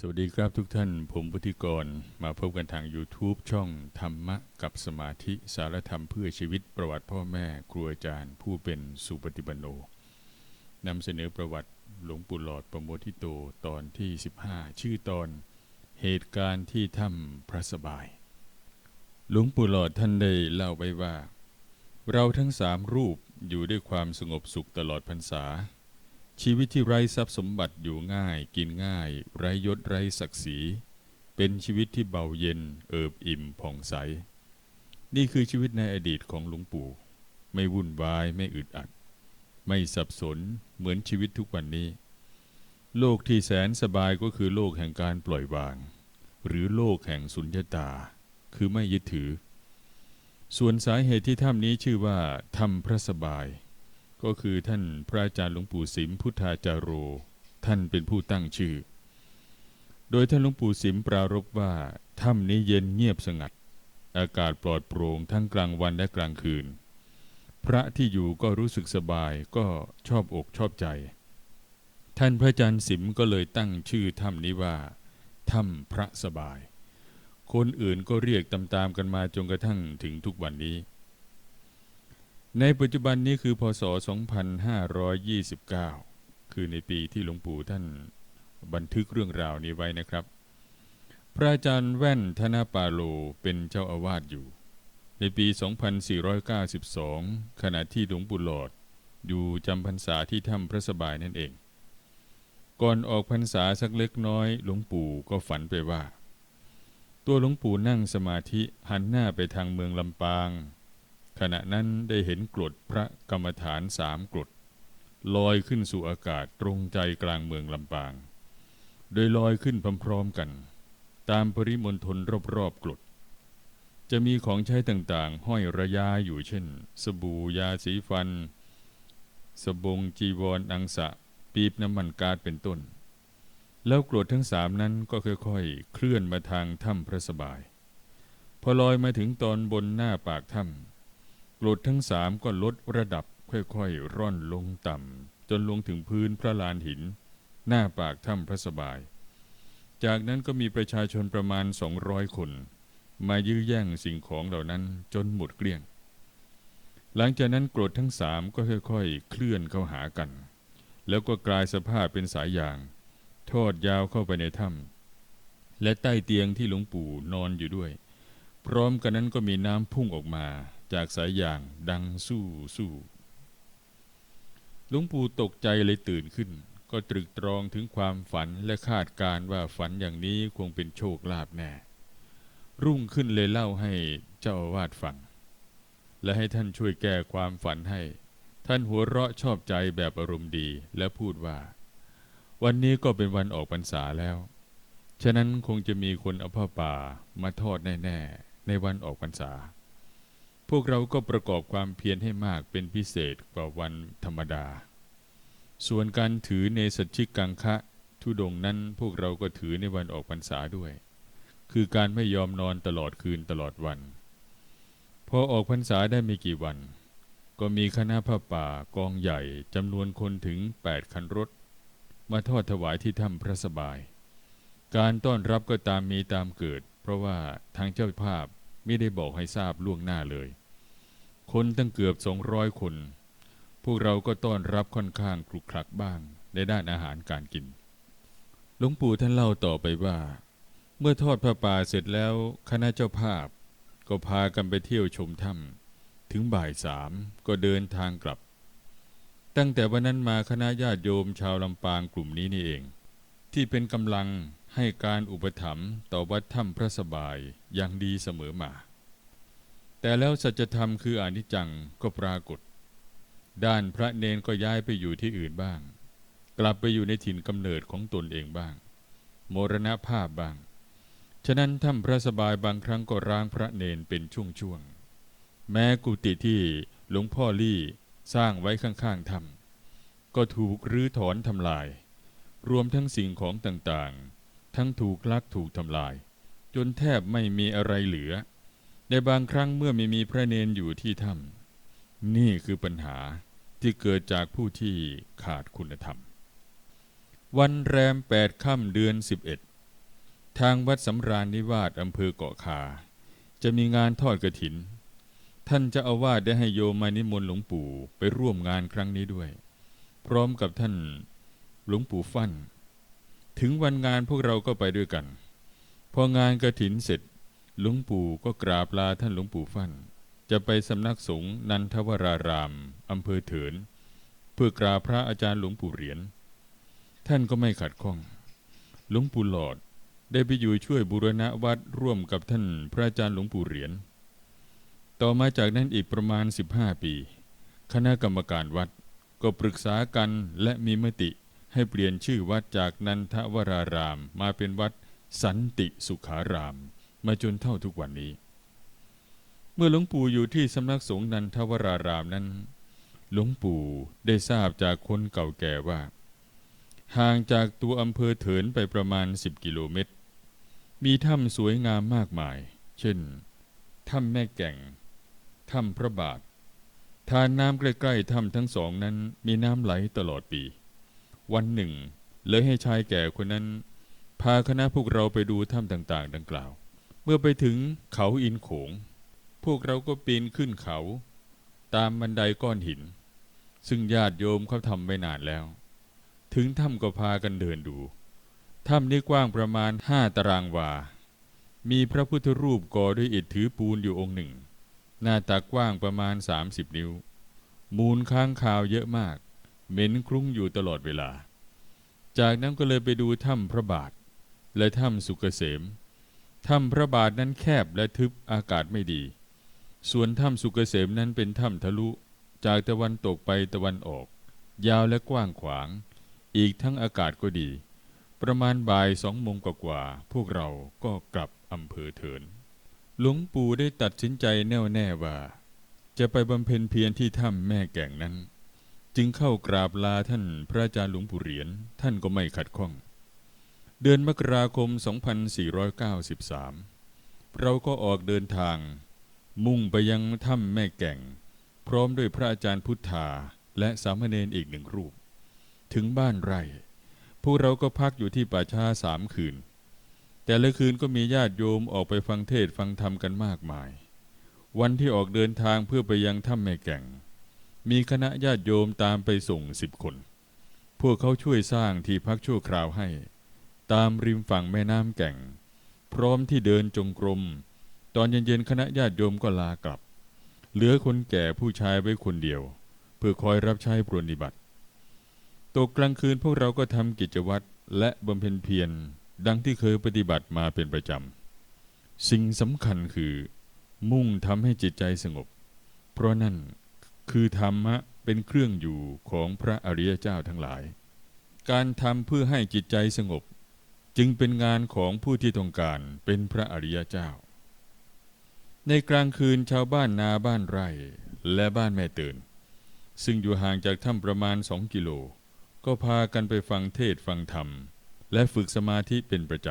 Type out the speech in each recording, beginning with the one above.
สวัสดีครับทุกท่าน ผมพุทธิกร มาพบกันทาง YouTube ช่องธรรมะกับสมาธิสารธรรมเพื่อชีวิตประวัติพ่อแม่ครูอาจารย์ ผู้เป็นสุปฏิปันโนนำเสนอประวัติหลวงปู่หลอดประโมทิโตตอนที่ 15 ชื่อตอนเหตุการณ์ที่ถ้ำพระสบาย หลวงปู่หลอดท่านได้เล่าไว้ว่า เราทั้งสามรูปอยู่ด้วยความสงบสุขตลอดพรรษา ชีวิตที่ไร้ทรัพย์สมบัติอยู่ง่าย กินง่าย ไร้ยศไร้ศักดิ์ศรี เป็นชีวิตที่เบาเย็น เอิบอิ่มผ่องใส นี่คือชีวิตในอดีตของหลวงปู่ ไม่วุ่นวายไม่อึดอัด ไม่สับสนเหมือนชีวิตทุกวันนี้ โลกที่แสนสบายก็คือโลกแห่งการปล่อยวาง หรือโลกแห่งสุญญตา คือไม่ยึดถือ ส่วนสาเหตุที่ถ้ำนี้ชื่อว่าถ้ำพระสบาย ก็คือท่านพระอาจารย์หลวงปู่สิมพุทธาจารโร ท่านเป็นผู้ตั้งชื่อ โดยท่านหลวงปู่สิมปรารภว่าถ้ำนี้เย็นเงียบสงัด อากาศปลอดโปร่งทั้งกลางวันและกลางคืน พระที่อยู่ก็รู้สึกสบายก็ชอบอกชอบใจ ท่านพระอาจารย์สิมก็เลยตั้งชื่อถ้ำนี้ว่าถ้ำพระสบาย คนอื่นก็เรียกตามๆกันมาจนกระทั่งถึงทุกวันนี้ ในปัจจุบันนี้คือพศ 2529 คือในปีที่หลวงปู่ท่านบันทึกเรื่องราวนี้ไว้นะครับ พระอาจารย์แว่นธนาปาโลเป็นเจ้าอาวาสอยู่ ในปี 2492 ขณะที่หลวงปู่หลอดอยู่จำพรรษาที่ถ้ำพระสบายนั่นเอง ก่อนออกพรรษาสักเล็กน้อยหลวงปู่ก็ฝันไปว่า ตัวหลวงปู่นั่งสมาธิหันหน้าไปทางเมืองลำปาง ขณะนั้นได้เห็นกรดพระกรรมฐานสามกรดลอยขึ้นสู่อากาศตรงใจกลางเมืองลำปาง โดยลอยขึ้นพร้อมๆกัน ตามปริมณฑลรอบๆกรดจะมีของใช้ต่างๆ ห้อยระยาอยู่เช่น สบู่ยาสีฟัน สบงจีวรอังสะ ปีบน้ำมันกาดเป็นต้น แล้วกรดทั้งสามนั้นก็ค่อยๆ เคลื่อนมาทางถ้ำพระสบาย พอลอยมาถึงตอนบนหน้าปากถ้ำ กรดทั้งสามก็ลดระดับค่อยๆ ร่อนลงต่ำจนลงถึงพื้นพระลานหิน หน้าปากถ้ำพระสบาย จากนั้นก็มีประชาชนประมาณสองร้อยคน มายื้อแย่งสิ่งของเหล่านั้นจนหมดเกลี้ยง หลังจากนั้นกรดทั้งสามก็ค่อยๆ เคลื่อนเข้าหากัน แล้วก็กลายสภาพเป็นสายยาง ทอดยาวเข้าไปในถ้ำและใต้เตียงที่หลวงปู่นอนอยู่ด้วย พร้อมกันนั้นก็มีน้ำพุ่งออกมา จากสายยางดังสู้สู้หลวงปู่ตกใจเลยตื่นขึ้น ก็ตรึกตรองถึงความฝันและคาดการ์ว่าฝันอย่างนี้คงเป็นโชคลาภแน่ รุ่งขึ้นเลยเล่าให้เจ้าอาวาสฟัง และให้ท่านช่วยแก้ความฝันให้ ท่านหัวเราะชอบใจแบบอารมณ์ดีและพูดว่า วันนี้ก็เป็นวันออกพรรษาแล้ว ฉะนั้นคงจะมีคนเอาผ้าป่ามาทอดแน่ ๆ ในวันออกพรรษา พวกเราก็ประกอบความเพียรให้มากเป็นพิเศษกว่าวันธรรมดา ส่วนการถือเนสชิกกังคะทุดงนั้นพวกเราก็ถือในวันออกพรรษาด้วย คือการไม่ยอมนอนตลอดคืนตลอดวัน พอออกพรรษาได้ไม่กี่วัน ก็มีคณะผ้าป่ากองใหญ่จำนวนคนถึง 8 คันรถ มาทอดถวายที่ถ้ำพระสบาย การต้อนรับก็ตามมีตามเกิด เพราะว่าทางเจ้าภาพ ไม่ได้บอกให้ทราบล่วงหน้าเลย คนตั้งเกือบสองร้อยคน พวกเราก็ต้อนรับค่อนข้างคลุกคลักบ้างในด้านอาหารการกิน หลวงปู่ท่านเล่าต่อไปว่า เมื่อทอดพระป่าเสร็จแล้วคณะเจ้าภาพ ก็พากันไปเที่ยวชมถ้ำถึงบ่ายสามก็เดินทางกลับ ตั้งแต่วันนั้นมาคณะญาติโยมชาวลำปางกลุ่มนี้นี่เอง ที่เป็นกำลังให้การอุปถัมภ์ต่อวัดถ้ำพระสบายอย่างดีเสมอมา แต่แล้วสัจธรรมคืออนิจจังก็ปรากฏ ด้านพระเนนก็ย้ายไปอยู่ที่อื่นบ้าง กลับไปอยู่ในถิ่นกำเนิดของตนเองบ้าง มรณภาพบ้าง ฉะนั้นถ้ำพระสบายบางครั้งก็ร้างพระเนนเป็นช่วงๆ แม้กุฏิที่หลวงพ่อลี่สร้างไว้ข้างๆถ้ำก็ถูกรื้อถอนทำลาย รวมทั้งสิ่งของต่างๆ ทั้งถูกลักถูกทำลาย จนแทบไม่มีอะไรเหลือ ในบางครั้งเมื่อไม่มีพระเนนอยู่ที่ถ้ำนี่คือปัญหาที่เกิดจากผู้ที่ขาดคุณธรรม วันแรมแปดค่ำเดือนสิบเอ็ดทางวัดสำราญนิวาสอำเภอเกาะคา จะมีงานทอดกระถิน ท่านเจะอาวาสได้ให้โยมมานิมนต์หลวงปู่ไปร่วมงานครั้งนี้ด้วย พร้อมกับท่าน หลวงปู่ฟั่น ถึงวันงานพวกเราก็ไปด้วยกัน พองานกระถินเสร็จ หลวงปู่ก็กราบลาท่านหลวงปู่ฟั่น จะไปสำนักสงฆ์นันทวรารามอำเภอเถิน เพื่อกราบพระอาจารย์หลวงปู่เหรียญ ท่านก็ไม่ขัดข้อง หลวงปู่หลอดได้ไปอยู่ช่วยบูรณะวัดร่วมกับท่านพระอาจารย์หลวงปู่เหรียญ ต่อมาจากนั้นอีกประมาณ 15 ปี คณะกรรมการวัดก็ปรึกษากันและมีมติ ให้เปลี่ยนชื่อวัดจากนันทวราราม มาเป็นวัดสันติสุขาราม มาจนเท่าทุกวันนี้ เมื่อหลวงปู่อยู่ที่สำนักสงฆ์นันทวรารามนั้น หลวงปู่ได้ทราบจากคนเก่าแก่ว่า ห่างจากตัวอำเภอเถินไปประมาณ 10 กิโลเมตร มีถ้ำสวยงามมากมาย เช่น ถ้ำแม่แก่ง ถ้ำพระบาท ทานน้ำใกล้ๆถ้ำทั้งสองนั้นมีน้ำไหลตลอดปี วันหนึ่ง เลยให้ชายแก่คนนั้น พาคณะพวกเราไปดูถ้ำต่าง ๆ ดังกล่าว เมื่อไปถึงเขาอินโขง พวกเราก็ปีนขึ้นเขา ตามบันไดก้อนหิน ซึ่งญาติโยมเขาทำไว้นานแล้ว ถึงถ้ำก็พากันเดินดู ถ้ำนี้กว้างประมาณห้าตารางวา มีพระพุทธรูปก่อด้วยอิฐถือปูนอยู่องค์หนึ่ง หน้าตักกว้างประมาณ 30 นิ้ว มูลค้างคาวเยอะมาก เหม็นคลุ้งอยู่ตลอดเวลา จากนั้นก็เลยไปดูถ้ำพระบาท และถ้ำสุกเกษมถ้ำพระบาทนั้นแคบและทึบอากาศไม่ดี ส่วนถ้ำสุกเกษมนั้นเป็นถ้ำทะลุ จากตะวันตกไปตะวันออก ยาวและกว้างขวาง อีกทั้งอากาศก็ดี ประมาณบ่ายสองโมงกว่าๆพวกเราก็กลับอำเภอเถิน หลวงปู่ได้ตัดสินใจแน่วแน่ว่า จะไปบำเพ็ญเพียรที่ถ้ำแม่แก่งนั้น จึงเข้ากราบลาท่านพระอาจารย์หลวงปู่เหรียญท่านก็ไม่ขัดข้อง เดือนมกราคม 2493 เราก็ออกเดินทาง มุ่งไปยังถ้ำแม่แก่ง พร้อมด้วยพระอาจารย์พุทธาและสามเณรอีกหนึ่งรูป ถึงบ้านไร่ พวกเราก็พักอยู่ที่ป่าช้าสามคืน แต่ละคืนก็มีญาติโยมออกไปฟังเทศฟังธรรมกันมากมาย วันที่ออกเดินทางเพื่อไปยังถ้ำแม่แก่ง มีคณะญาติโยมตามไปส่งสิบคน พวกเขาช่วยสร้างที่พักชั่วคราวให้ ตามริมฝั่งแม่น้ำแก่ง พร้อมที่เดินจงกรม ตอนเย็นๆคณะญาติโยมก็ลากลับ เหลือคนแก่ผู้ชายไว้คนเดียว เพื่อคอยรับใช้ปรนิบัติ ตกกลางคืนพวกเราก็ทำกิจวัตรและบำเพ็ญเพียรดังที่เคยปฏิบัติมาเป็นประจำ สิ่งสำคัญคือ มุ่งทำให้จิตใจสงบ เพราะนั่น คือธรรมะเป็นเครื่องอยู่ของพระอริยเจ้าทั้งหลาย การทำเพื่อให้จิตใจสงบ จึงเป็นงานของผู้ที่ต้องการเป็นพระอริยเจ้า ในกลางคืนชาวบ้านนาบ้านไร่และบ้านแม่ตือนซึ่งอยู่ห่างจากถ้ำประมาณสองกิโล ก็พากันไปฟังเทศฟังธรรม และฝึกสมาธิเป็นประจ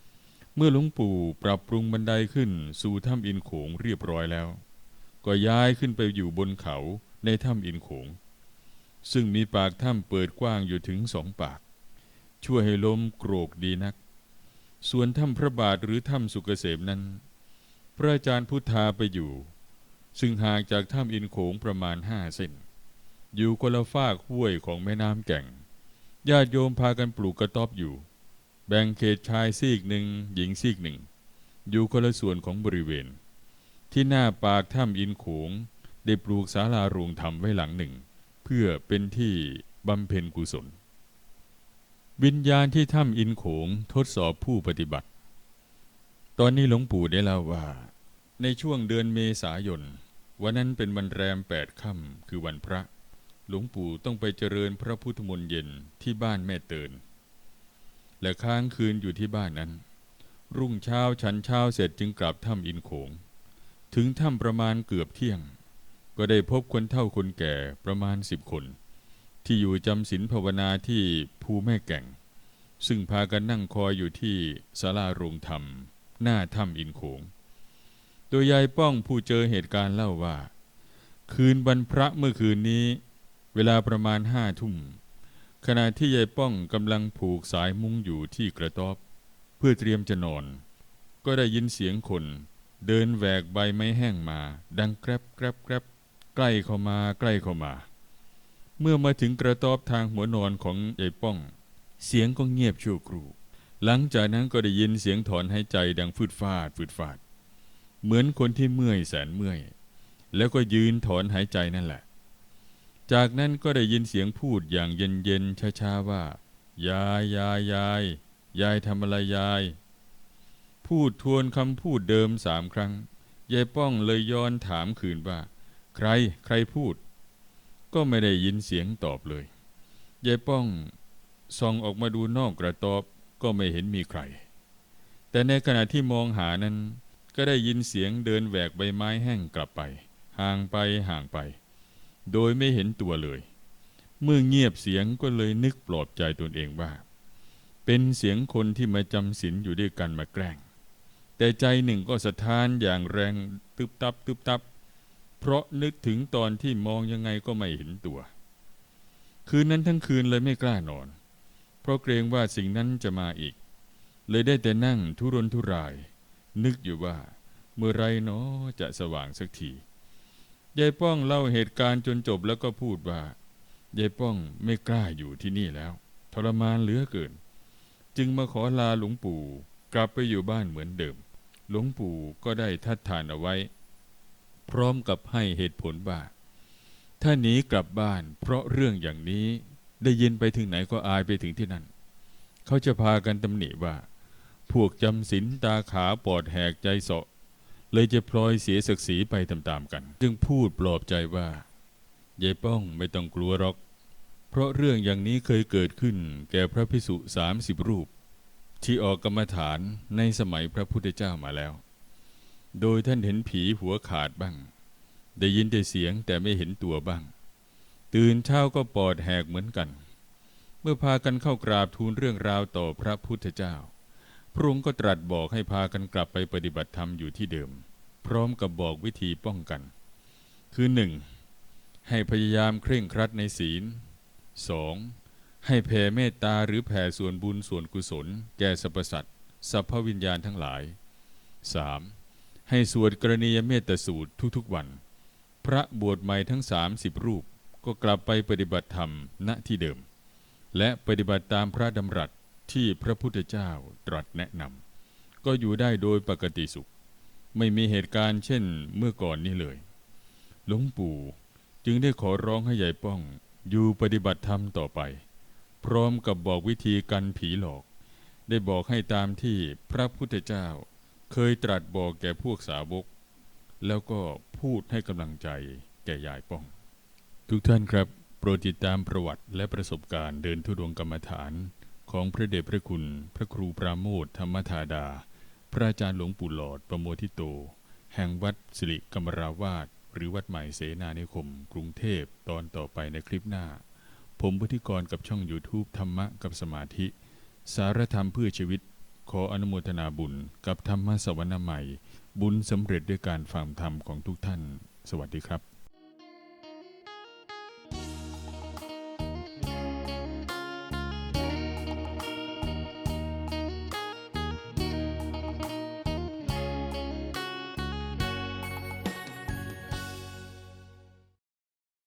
ำ เมื่อหลวงปู่ปรับปรุงบันไดขึ้นสู่ถ้ำอินโขงเรียบร้อยแล้ว ก็ย้ายขึ้นไปอยู่บนเขาในถ้ำอินโขง ซึ่งมีปากถ้ำเปิดกว้างอยู่ถึงสองปาก ช่วยให้ลมโกรกดีนัก ส่วนถ้ำพระบาทหรือถ้ำสุกเกษมนั้น พระอาจารย์พุทธาไปอยู่ ซึ่งห่างจากถ้ำอินโขงประมาณห้าเส้น อยู่คนละฝากห้วยของแม่น้ำแก่ง ญาติโยมพากันปลูกกระต๊อบอยู่ แบ่งเขตชายซีกหนึ่งหญิงซีกหนึ่ง อยู่คนละส่วนของบริเวณ ที่หน้าปากถ้ำอินขงได้ปลูกศาลาโรงธรรมไว้หลังหนึ่ง เพื่อเป็นที่บำเพ็ญกุศล วิญญาณที่ถ้ำอินขงทดสอบผู้ปฏิบัติ ตอนนี้หลวงปู่ได้เล่าว่า ในช่วงเดือนเมษายน วันนั้นเป็นวันแรมแปดค่ำคือวันพระ หลวงปู่ต้องไปเจริญพระพุทธมนต์เย็นที่บ้านแม่เตินและค้างคืนอยู่ที่บ้านนั้น รุ่งเช้าฉันเช้าเสร็จจึงกลับถ้ำอินโขง ถึงถ้ำประมาณเกือบเที่ยง ก็ได้พบคนเฒ่าคนแก่ประมาณสิบคน ที่อยู่จำศีลภาวนาที่ภูแม่แก่ง ซึ่งพากันนั่งคอยอยู่ที่ศาลาโรงธรรม หน้าถ้ำอินโขง โดยยายป้องผู้เจอเหตุการณ์เล่าว่า คืนวันพระเมื่อคืนนี้ เวลาประมาณห้าทุ่มขณะที่ยายป้องกำลังผูกสายมุ้งอยู่ที่กระต๊อบ เพื่อเตรียมจะนอน ก็ได้ยินเสียงคน เดินแหวกใบไม้แห้งมา ดังแกรบแกรบแกรบใกล้เข้ามาใกล้เข้ามา เมื่อมาถึงกระต๊อบทางหัวนอนของยายป้อง เสียงก็เงียบชั่วครู่ หลังจากนั้นก็ได้ยินเสียงถอนหายใจดังฟืดฟาดฟืดฟาด เหมือนคนที่เมื่อยแสนเมื่อย แล้วก็ยืนถอนหายใจนั่นแหละ จากนั้นก็ได้ยินเสียงพูดอย่างเย็นๆช้าๆว่า ยายยายยายยายทำอะไรยาย พูดทวนคำพูดเดิมสามครั้งยายป้องเลยย้อนถามคืนว่า ใครใครพูด ก็ไม่ได้ยินเสียงตอบเลยยายป้องส่องออกมาดูนอกกระตอบก็ไม่เห็นมีใคร แต่ในขณะที่มองหานั้น ก็ได้ยินเสียงเดินแหวกใบไม้แห้งกลับไป ห่างไปห่างไป โดยไม่เห็นตัวเลย เมื่อเงียบเสียงก็เลยนึกปลอบใจตนเองว่า เป็นเสียงคนที่มาจำศีลอยู่ด้วยกันมาแกล้ง แต่ใจหนึ่งก็สะท้านอย่างแรงตึบตับตึบตับ เพราะนึกถึงตอนที่มองยังไงก็ไม่เห็นตัว คืนนั้นทั้งคืนเลยไม่กล้านอน เพราะเกรงว่าสิ่งนั้นจะมาอีก เลยได้แต่นั่งทุรนทุราย นึกอยู่ว่า เมื่อไรเนาะจะสว่างสักทียายป้องเล่าเหตุการณ์จนจบแล้วก็พูดว่ายายป้องไม่กล้าอยู่ที่นี่แล้ว ทรมานเหลือเกิน จึงมาขอลาหลวงปู่กลับไปอยู่บ้านเหมือนเดิม หลวงปู่ก็ได้ทัดทานเอาไว้ พร้อมกับให้เหตุผลว่าถ้าหนีกลับบ้าน เพราะเรื่องอย่างนี้ได้ยินไปถึงไหนก็อายไปถึงที่นั่น เขาจะพากันตำหนิว่า พวกจำศีลตาขาปอดแหกใจเสาะเลยจะพลอยเสียศักดิ์ศรีไปตามๆกัน จึงพูดปลอบใจว่ายายป้องไม่ต้องกลัวหรอก เพราะเรื่องอย่างนี้เคยเกิดขึ้นแก่พระพิสุสามสิบรูป ที่ออกกรรมฐานในสมัยพระพุทธเจ้ามาแล้ว โดยท่านเห็นผีหัวขาดบ้าง ได้ยินแต่เสียงแต่ไม่เห็นตัวบ้าง ตื่นเช้าก็ปอดแหกเหมือนกัน เมื่อพากันเข้ากราบทูลเรื่องราวต่อพระพุทธเจ้า พระองค์ก็ตรัสบอกให้พากันกลับไปปฏิบัติธรรมอยู่ที่เดิม พร้อมกับบอกวิธีป้องกัน คือหนึ่งให้พยายามเคร่งครัดในศีล 2. ให้แผ่เมตตาหรือแผ่ส่วนบุญส่วนกุศล แก่สรรพสัตว์สัพพวิญญาณทั้งหลาย 3. ให้สวดกรณียเมตตาสูตรทุกๆวัน พระบวชใหม่ทั้ง 30 รูปก็กลับไปปฏิบัติธรรมณที่เดิม และปฏิบัติตามพระดำรัสที่พระพุทธเจ้าตรัสแนะนำก็อยู่ได้โดยปกติสุข ไม่มีเหตุการณ์เช่นเมื่อก่อนนี้เลย หลวงปู่จึงได้ขอร้องให้ยายป้องอยู่ปฏิบัติธรรมต่อไป พร้อมกับบอกวิธีกันผีหลอก ได้บอกให้ตามที่พระพุทธเจ้า เคยตรัสบอกแก่พวกสาวก แล้วก็พูดให้กำลังใจแก่ยายป้อง ทุกท่านครับโปรดติดตามประวัติและประสบการณ์เดินทุดงกรรมฐาน ของพระเดชพระคุณ พระครูปราโมทธรรมธาดา พระอาจารย์หลวงปู่หลอดประโมทิโต แห่งวัดสิริกรรมราวาสหรือวัดใหม่เสนานิคม กรุงเทพตอนต่อไปในคลิปหน้า ผมพุทธิกรกับช่อง YouTube ธรรมะกับสมาธิ สารธรรมเพื่อชีวิต ขออนุโมทนาบุญกับธรรมะสวรรค์ใหม่ บุญสำเร็จด้วยการฟังธรรมของทุกท่าน สวัสดีครับ